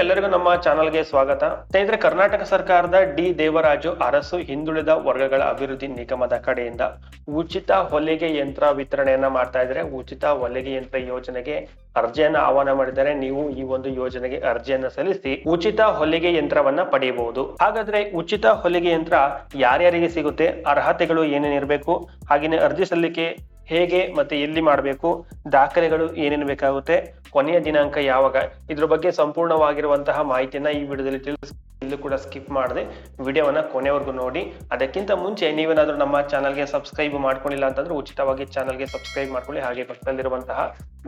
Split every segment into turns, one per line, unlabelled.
ಎಲ್ಲರಿಗೂ ನಮ್ಮ ಚಾನಲ್ಗೆ ಸ್ವಾಗತ. ಸ್ನೇಹಿತರೆ, ಕರ್ನಾಟಕ ಸರ್ಕಾರದ ಡಿ ದೇವರಾಜು ಅರಸು ಹಿಂದುಳಿದ ವರ್ಗಗಳ ಅಭಿವೃದ್ಧಿ ನಿಗಮದ ಕಡೆಯಿಂದ ಉಚಿತ ಹೊಲಿಗೆ ಯಂತ್ರ ವಿತರಣೆಯನ್ನ ಮಾಡ್ತಾ ಇದ್ರೆ ಉಚಿತ ಹೊಲಿಗೆ ಯಂತ್ರ ಯೋಜನೆಗೆ ಅರ್ಜಿಯನ್ನ ಆಹ್ವಾನ ಮಾಡಿದರೆ ನೀವು ಈ ಒಂದು ಯೋಜನೆಗೆ ಅರ್ಜಿಯನ್ನ ಸಲ್ಲಿಸಿ ಉಚಿತ ಹೊಲಿಗೆ ಯಂತ್ರವನ್ನ ಪಡೆಯಬಹುದು. ಹಾಗಾದ್ರೆ ಉಚಿತ ಹೊಲಿಗೆ ಯಂತ್ರ ಯಾರ್ಯಾರಿಗೆ ಸಿಗುತ್ತೆ? ಅರ್ಹತೆಗಳು ಏನೇನಿರಬೇಕು? ಹಾಗೇನೆ ಅರ್ಜಿ ಸಲ್ಲಿಕೆ ಹೇಗೆ ಮತ್ತೆ ಎಲ್ಲಿ ಮಾಡಬೇಕು, ದಾಖಲೆಗಳು ಏನೇನು ಬೇಕಾಗುತ್ತೆ, ಕೊನೆಯ ದಿನಾಂಕ ಯಾವಾಗ, ಇದ್ರ ಬಗ್ಗೆ ಸಂಪೂರ್ಣವಾಗಿರುವಂತಹ ಮಾಹಿತಿಯನ್ನ ಈ ವಿಡಿಯೋದಲ್ಲಿ ತಿಳಿಸ್ ಇಲ್ಲೂ ಕೂಡ ಸ್ಕಿಪ್ ಮಾಡದೆ ವಿಡಿಯೋವನ್ನ ಕೊನೆವರೆಗೂ ನೋಡಿ. ಅದಕ್ಕಿಂತ ಮುಂಚೆ ನೀವೇನಾದ್ರೂ ನಮ್ಮ ಚಾನಲ್ಗೆ ಸಬ್ಸ್ಕ್ರೈಬ್ ಮಾಡ್ಕೊಂಡಿಲ್ಲ ಅಂತಂದ್ರೆ ಉಚಿತವಾಗಿ ಚಾನಲ್ಗೆ ಸಬ್ಸ್ಕ್ರೈಬ್ ಮಾಡ್ಕೊಳ್ಳಿ. ಹಾಗೆ ಪಕ್ಕದಲ್ಲಿರುವಂತಹ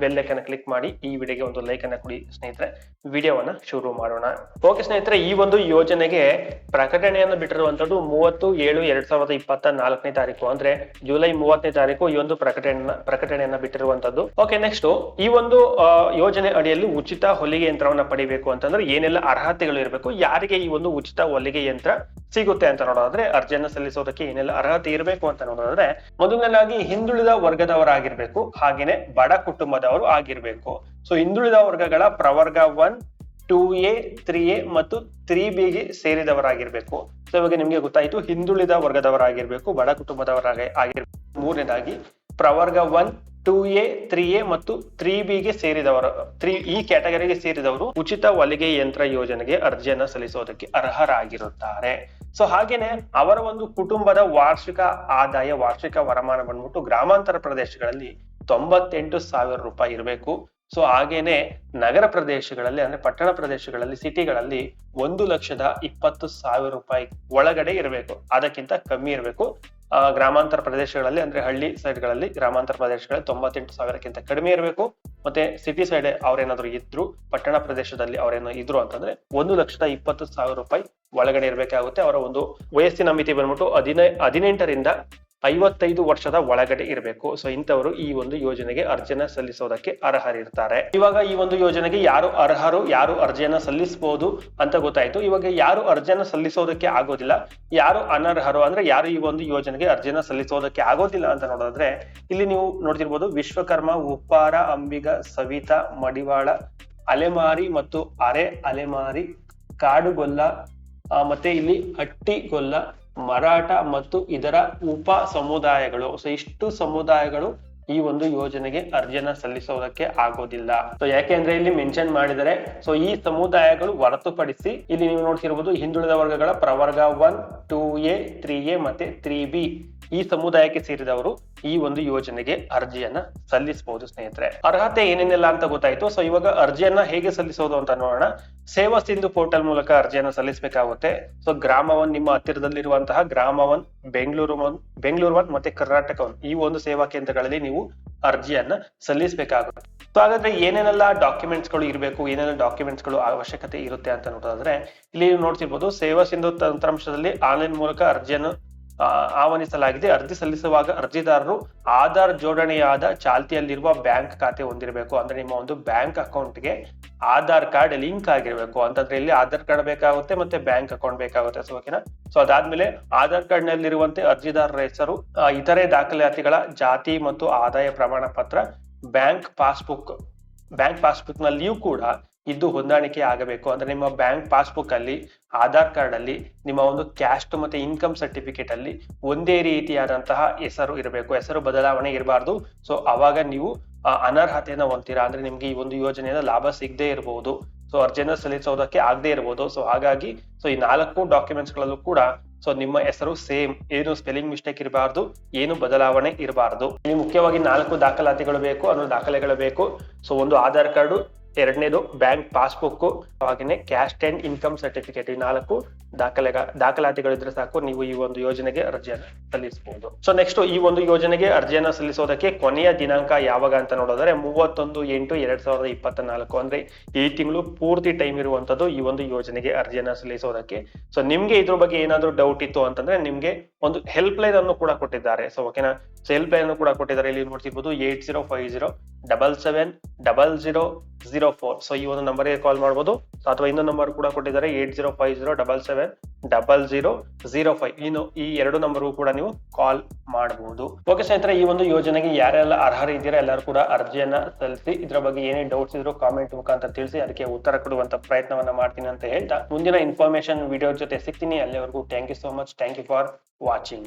ಬೆಲ್ ಐಕನ್ ಕ್ಲಿಕ್ ಮಾಡಿ ಈ ವಿಡಿಯೋಗೆ ಒಂದು ಲೈಕ್ ಅನ್ನ ಕೊಡಿ ಸ್ನೇಹಿತರೆ. ವಿಡಿಯೋವನ್ನ ಶುರು ಮಾಡೋಣ. ಓಕೆ ಸ್ನೇಹಿತರೆ, ಈ ಒಂದು ಯೋಜನೆಗೆ ಪ್ರಕಟಣೆಯನ್ನು ಬಿಟ್ಟಿರುವಂತದ್ದು ಮೂವತ್ತು ಏಳು ಎರಡ್ ಸಾವಿರದ ಇಪ್ಪತ್ತ ನಾಲ್ಕನೇ ತಾರೀಕು. ಅಂದ್ರೆ ಜುಲೈ ಮೂವತ್ತನೇ ತಾರೀಕು ಈ ಒಂದು ಪ್ರಕಟಣೆ ಪ್ರಕಟಣೆಯನ್ನ ಬಿಟ್ಟಿರುವಂತದ್ದು. ಓಕೆ ನೆಕ್ಸ್ಟ್ ಈ ಒಂದು ಯೋಜನೆ ಅಡಿಯಲ್ಲಿ ಉಚಿತ ಹೊಲಿಗೆ ಯಂತ್ರವನ್ನ ಪಡಿಬೇಕು ಅಂತಂದ್ರೆ ಏನೆಲ್ಲ ಅರ್ಹತೆಗಳು ಇರಬೇಕು, ಯಾರಿಗೆ ಈ ಒಂದು ಉಚಿತ ಹೊಲಿಗೆ ಯಂತ್ರ ಸಿಗುತ್ತೆ ಅಂತ ನೋಡೋದಾದ್ರೆ ಅರ್ಜಿಯನ್ನ ಸಲ್ಲಿಸೋದಕ್ಕೆ ಏನೆಲ್ಲ ಅರ್ಹತೆ ಇರಬೇಕು ಅಂತ ನೋಡೋದಾದ್ರೆ, ಮೊದಲನೇದಾಗಿ ಹಿಂದುಳಿದ ವರ್ಗದವರಾಗಿರ್ಬೇಕು. ಹಾಗೇನೆ ಬಡ ಕುಟುಂಬದವರು ಆಗಿರ್ಬೇಕು. ಸೊ ಹಿಂದುಳಿದ ವರ್ಗಗಳ ಪ್ರವರ್ಗ one two A three A ಮತ್ತು ತ್ರೀ ಬಿಗೆ ಸೇರಿದವರಾಗಿರ್ಬೇಕು. ಸೊ ಇವಾಗ ನಿಮ್ಗೆ ಗೊತ್ತಾಯ್ತು, ಹಿಂದುಳಿದ ವರ್ಗದವರಾಗಿರ್ಬೇಕು, ಬಡ ಕುಟುಂಬದವರಾಗಿ ಆಗಿರ್ಬೇಕು. ಮೂರನೇದಾಗಿ, ಪ್ರವರ್ಗ one two A three A ಮತ್ತು ತ್ರೀ ಬಿಗೆ ಸೇರಿದವರು ತ್ರೀ ಈ ಕ್ಯಾಟಗರಿಗೆ ಸೇರಿದವರು ಉಚಿತ ಹೊಲಿಗೆ ಯಂತ್ರ ಯೋಜನೆಗೆ ಅರ್ಜಿಯನ್ನ ಸಲ್ಲಿಸೋದಕ್ಕೆ ಅರ್ಹರಾಗಿರುತ್ತಾರೆ. ಸೊ ಹಾಗೇನೆ ಅವರ ಒಂದು ಕುಟುಂಬದ ವಾರ್ಷಿಕ ಆದಾಯ, ವಾರ್ಷಿಕ ವರಮಾನ ಬಂದ್ಬಿಟ್ಟು ಗ್ರಾಮಾಂತರ ಪ್ರದೇಶಗಳಲ್ಲಿ ತೊಂಬತ್ತೆಂಟು ಸಾವಿರ ರೂಪಾಯಿ ಇರಬೇಕು. ಸೊ ಹಾಗೇನೆ ನಗರ ಪ್ರದೇಶಗಳಲ್ಲಿ ಅಂದ್ರೆ ಪಟ್ಟಣ ಪ್ರದೇಶಗಳಲ್ಲಿ, ಸಿಟಿಗಳಲ್ಲಿ ಒಂದು ಲಕ್ಷದ ಇಪ್ಪತ್ತು ಸಾವಿರ ರೂಪಾಯಿ ಒಳಗಡೆ ಇರಬೇಕು. ಅದಕ್ಕಿಂತ ಕಮ್ಮಿ ಇರಬೇಕು. ಗ್ರಾಮಾಂತರ ಪ್ರದೇಶಗಳಲ್ಲಿ ಅಂದ್ರೆ ಹಳ್ಳಿ ಸೈಡ್ಗಳಲ್ಲಿ ಗ್ರಾಮಾಂತರ ಪ್ರದೇಶಗಳಲ್ಲಿ ತೊಂಬತ್ತೆಂಟು ಸಾವಿರಕ್ಕಿಂತ ಕಡಿಮೆ ಇರಬೇಕು. ಮತ್ತೆ ಸಿಟಿ ಸೈಡ್ ಅವ್ರೇನಾದ್ರು ಇದ್ರು, ಪಟ್ಟಣ ಪ್ರದೇಶದಲ್ಲಿ ಅವ್ರೇನೋ ಇದ್ರು ಅಂತಂದ್ರೆ ಒಂದು ಲಕ್ಷದ ಇಪ್ಪತ್ತು ಸಾವಿರ ರೂಪಾಯಿ ಒಳಗಡೆ ಇರಬೇಕಾಗುತ್ತೆ. ಅವರ ಒಂದು ವಯಸ್ಸಿನ ಮಿತಿ ಬಂದ್ಬಿಟ್ಟು ಹದಿನೈ, ಹದಿನೆಂಟರಿಂದ ಐವತ್ತೈದು ವರ್ಷದ ಒಳಗಡೆ ಇರಬೇಕು. ಸೊ ಇಂಥವರು ಈ ಒಂದು ಯೋಜನೆಗೆ ಅರ್ಜಿನ ಸಲ್ಲಿಸೋದಕ್ಕೆ ಅರ್ಹರಿರ್ತಾರೆ. ಇವಾಗ ಈ ಒಂದು ಯೋಜನೆಗೆ ಯಾರು ಅರ್ಹರು, ಯಾರು ಅರ್ಜಿಯನ್ನ ಸಲ್ಲಿಸಬಹುದು ಅಂತ ಗೊತ್ತಾಯ್ತು. ಇವಾಗ ಯಾರು ಅರ್ಜಿಯನ್ನ ಸಲ್ಲಿಸೋದಕ್ಕೆ ಆಗೋದಿಲ್ಲ, ಯಾರು ಅನರ್ಹರು ಅಂದ್ರೆ ಯಾರು ಈ ಒಂದು ಯೋಜನೆಗೆ ಅರ್ಜಿಯನ್ನ ಸಲ್ಲಿಸೋದಕ್ಕೆ ಆಗೋದಿಲ್ಲ ಅಂತ ನೋಡಿದ್ರೆ, ಇಲ್ಲಿ ನೀವು ನೋಡ್ತಿರ್ಬೋದು ವಿಶ್ವಕರ್ಮ, ಉಪ್ಪಾರ, ಅಂಬಿಗ, ಸವಿತಾ, ಮಡಿವಾಳ, ಅಲೆಮಾರಿ ಮತ್ತು ಅರೆ ಅಲೆಮಾರಿ, ಕಾಡುಗೊಲ್ಲ ಮತ್ತೆ ಇಲ್ಲಿ ಹಟ್ಟಿಗೊಲ್ಲ ಮರಾಠ ಮತ್ತು ಇದರ ಉಪ ಸಮುದಾಯಗಳು. ಸೊ ಇಷ್ಟು ಸಮುದಾಯಗಳು ಈ ಒಂದು ಯೋಜನೆಗೆ ಅರ್ಜಿಯನ್ನ ಸಲ್ಲಿಸೋದಕ್ಕೆ ಆಗೋದಿಲ್ಲ. ಸೊ ಯಾಕೆಂದ್ರೆ ಇಲ್ಲಿ ಮೆನ್ಷನ್ ಮಾಡಿದರೆ ಸೊ ಈ ಸಮುದಾಯಗಳು ಹೊರತುಪಡಿಸಿ ಇಲ್ಲಿ ನೀವು ನೋಡ್ತಿರ್ಬೋದು ಹಿಂದುಳಿದ ವರ್ಗಗಳ ಪ್ರವರ್ಗ one two A three A ಮತ್ತೆ ತ್ರೀ ಬಿ ಈ ಸಮುದಾಯಕ್ಕೆ ಸೇರಿದವರು ಈ ಒಂದು ಯೋಜನೆಗೆ ಅರ್ಜಿಯನ್ನ ಸಲ್ಲಿಸಬಹುದು ಸ್ನೇಹಿತರೆ. ಅರ್ಹತೆ ಏನೇನೆಲ್ಲ ಅಂತ ಗೊತ್ತಾಯ್ತು? ಸೊ ಇವಾಗ ಅರ್ಜಿಯನ್ನ ಹೇಗೆ ಸಲ್ಲಿಸೋದು ಅಂತ ನೋಡೋಣ. ಸೇವಾ ಸಿಂಧು ಪೋರ್ಟಲ್ ಮೂಲಕ ಅರ್ಜಿಯನ್ನ ಸಲ್ಲಿಸಬೇಕಾಗುತ್ತೆ. ಸೊ ಗ್ರಾಮ ಒನ್ ನಿಮ್ಮ ಹತ್ತಿರದಲ್ಲಿರುವಂತಹ ಗ್ರಾಮ one Bengaluru one Bengaluru one ಮತ್ತೆ ಕರ್ನಾಟಕ ಒನ್ ಈ ಒಂದು ಸೇವಾ ಕೇಂದ್ರಗಳಲ್ಲಿ ನೀವು ಅರ್ಜಿಯನ್ನ ಸಲ್ಲಿಸಬೇಕಾಗುತ್ತೆ. ಸೊ ಹಾಗಾದ್ರೆ ಏನೇನೆಲ್ಲ ಡಾಕ್ಯುಮೆಂಟ್ಸ್ಗಳು ಇರಬೇಕು ಏನೆಲ್ಲ ಡಾಕ್ಯುಮೆಂಟ್ಸ್ಗಳು ಅವಶ್ಯಕತೆ ಇರುತ್ತೆ ಅಂತ ನೋಡೋದಾದ್ರೆ, ಇಲ್ಲಿ ನೀವು ನೋಡ್ತಿರ್ಬೋದು ಸೇವಾ ಸಿಂಧು ತಂತ್ರಾಂಶದಲ್ಲಿ ಆನ್ಲೈನ್ ಮೂಲಕ ಅರ್ಜಿಯನ್ನು ಆಹ್ವಾನಿಸಲಾಗಿದೆ. ಅರ್ಜಿ ಸಲ್ಲಿಸುವಾಗ ಅರ್ಜಿದಾರರು ಆಧಾರ್ ಜೋಡಣೆಯಾದ ಚಾಲ್ತಿಯಲ್ಲಿರುವ ಬ್ಯಾಂಕ್ ಖಾತೆ ಹೊಂದಿರಬೇಕು. ಅಂದ್ರೆ ನಿಮ್ಮ ಒಂದು ಬ್ಯಾಂಕ್ ಅಕೌಂಟ್ಗೆ ಆಧಾರ್ ಕಾರ್ಡ್ ಲಿಂಕ್ ಆಗಿರ್ಬೇಕು. ಅಂತಂದ್ರೆ ಇಲ್ಲಿ ಆಧಾರ್ ಕಾರ್ಡ್ ಬೇಕಾಗುತ್ತೆ ಮತ್ತೆ ಬ್ಯಾಂಕ್ ಅಕೌಂಟ್ ಬೇಕಾಗುತ್ತೆ. ಸೊ ಓಕೆನಾ ಸೊ ಅದಾದ್ಮೇಲೆ ಆಧಾರ್ ಕಾರ್ಡ್ ನಲ್ಲಿರುವಂತೆ ಅರ್ಜಿದಾರರ ಹೆಸರು ಇತರೆ ದಾಖಲಾತಿಗಳ ಜಾತಿ ಮತ್ತು ಆದಾಯ ಪ್ರಮಾಣ ಪತ್ರ ಬ್ಯಾಂಕ್ ಪಾಸ್ಬುಕ್ ಬ್ಯಾಂಕ್ ಪಾಸ್ಬುಕ್ ನಲ್ಲಿಯೂ ಕೂಡ ಇದು ಹೊಂದಾಣಿಕೆ ಆಗಬೇಕು. ಅಂದ್ರೆ ನಿಮ್ಮ ಬ್ಯಾಂಕ್ ಪಾಸ್ಬುಕ್ ಅಲ್ಲಿ, ಆಧಾರ್ ಕಾರ್ಡ್ ಅಲ್ಲಿ, ನಿಮ್ಮ ಒಂದು ಕ್ಯಾಸ್ಟ್ ಮತ್ತೆ ಇನ್ಕಮ್ ಸರ್ಟಿಫಿಕೇಟ್ ಅಲ್ಲಿ ಒಂದೇ ರೀತಿಯಾದಂತಹ ಹೆಸರು ಇರಬೇಕು. ಹೆಸರು ಬದಲಾವಣೆ ಇರಬಾರ್ದು. ಸೊ ಅವಾಗ ನೀವು ಅನರ್ಹತೆಯನ್ನು ಹೊಂದ್ತೀರಾ? ಅಂದ್ರೆ ನಿಮ್ಗೆ ಈ ಒಂದು ಯೋಜನೆಯಿಂದ ಲಾಭ ಸಿಗದೆ ಇರಬಹುದು ಸೊ ಅರ್ಜಿಯನ್ನು ಸಲ್ಲಿಸೋದಕ್ಕೆ ಆಗದೆ ಇರಬಹುದು ಸೊ ಹಾಗಾಗಿ ಸೊ ಈ ನಾಲ್ಕು ಡಾಕ್ಯುಮೆಂಟ್ಸ್ ಗಳಲ್ಲೂ ಕೂಡ ಸೊ ನಿಮ್ಮ ಹೆಸರು ಸೇಮ್ ಏನು ಸ್ಪೆಲ್ಲಿಂಗ್ ಮಿಸ್ಟೇಕ್ ಇರಬಾರ್ದು, ಏನು ಬದಲಾವಣೆ ಇರಬಾರ್ದು. ಇಲ್ಲಿ ಮುಖ್ಯವಾಗಿ ನಾಲ್ಕು ದಾಖಲಾತಿಗಳು ಬೇಕು ಅನ್ನೋ ದಾಖಲೆಗಳು ಬೇಕು. ಸೊ ಒಂದು ಆಧಾರ್ ಕಾರ್ಡು ಎರಡನೇದು ಬ್ಯಾಂಕ್ ಪಾಸ್ಬುಕ್ ಹಾಗೆಯೇ ಕ್ಯಾಶ್ ಅಂಡ್ ಇನ್ಕಮ್ ಸರ್ಟಿಫಿಕೇಟ್ ಈ ನಾಲ್ಕು ದಾಖಲೆ ದಾಖಲಾತಿಗಳಿದ್ರೆ ಸಾಕು, ನೀವು ಈ ಒಂದು ಯೋಜನೆಗೆ ಅರ್ಜಿಯನ್ನು ಸಲ್ಲಿಸಬಹುದು ಸೊ ನೆಕ್ಸ್ಟ್ ಈ ಒಂದು ಯೋಜನೆಗೆ ಅರ್ಜಿಯನ್ನು ಸಲ್ಲಿಸೋದಕ್ಕೆ ಕೊನೆಯ ದಿನಾಂಕ ಯಾವಾಗ ಅಂತ ನೋಡೋದಾದ್ರೆ ಮೂವತ್ತೊಂದು ಎಂಟು ಎರಡ್ ಸಾವಿರದ ಇಪ್ಪತ್ತ ನಾಲ್ಕು ಅಂದ್ರೆ ಈ ತಿಂಗಳು ಪೂರ್ತಿ ಟೈಮ್ ಇರುವಂತದ್ದು ಈ ಒಂದು ಯೋಜನೆಗೆ ಅರ್ಜಿಯನ್ನು ಸಲ್ಲಿಸೋದಕ್ಕೆ. ಸೊ ನಿಮ್ಗೆ ಇದ್ರ ಬಗ್ಗೆ ಏನಾದ್ರು ಡೌಟ್ ಇತ್ತು ಅಂತಂದ್ರೆ ನಿಮ್ಗೆ ಒಂದು ಹೆಲ್ಪ್ ಲೈನ್ ಅನ್ನು ಕೂಡ ಕೊಟ್ಟಿದ್ದಾರೆ. ಸೊ ಓಕೆನಾ ಸೊ ಪ್ಲಾನ್ ಕೂಡ ಕೊಟ್ಟಿದ್ದಾರೆ ಇಲ್ಲಿ ನೋಡ್ತಿರ್ಬೋದು eight zero five zero double seven double zero zero four so ಈ ಒಂದು ನಂಬರ್ಗೆ ಕಾಲ್ ಮಾಡಬಹುದು ಅಥವಾ ಇನ್ನೊಂದು ನಂಬರ್ ಕೂಡ ಕೊಟ್ಟಿದ್ದಾರೆ eight zero five zero double seven double zero zero five ಇನ್ನು ಈ ಎರಡು ನಂಬರ್ಗೂ ಕೂಡ ನೀವು ಕಾಲ್ ಮಾಡಬಹುದು ಓಕೆ ಸ್ನೇಹಿತರೆ, ಈ ಒಂದು ಯೋಜನೆಗೆ ಯಾರೆಲ್ಲ ಅರ್ಹರಿದ್ದೀರಾ ಎಲ್ಲರೂ ಕೂಡ ಅರ್ಜಿಯನ್ನ ಸಲ್ಲಿಸಿ, ಇದರ ಬಗ್ಗೆ ಏನೇ ಡೌಟ್ಸ್ ಇದ್ರು ಕಾಮೆಂಟ್ ಮುಖಾಂತರ ತಿಳಿಸಿ, ಅದಕ್ಕೆ ಉತ್ತರ ಕೊಡುವಂತ ಪ್ರಯತ್ನವನ್ನ ಮಾಡ್ತೀನಿ ಅಂತ ಹೇಳ್ತಾ, ಮುಂದಿನ ಇನ್ಫಾರ್ಮೇಶನ್ ವಿಡಿಯೋ ಜೊತೆ ಸಿಗ್ತೀನಿ. ಅಲ್ಲಿವರೆಗೂ thank you so much thank you for watching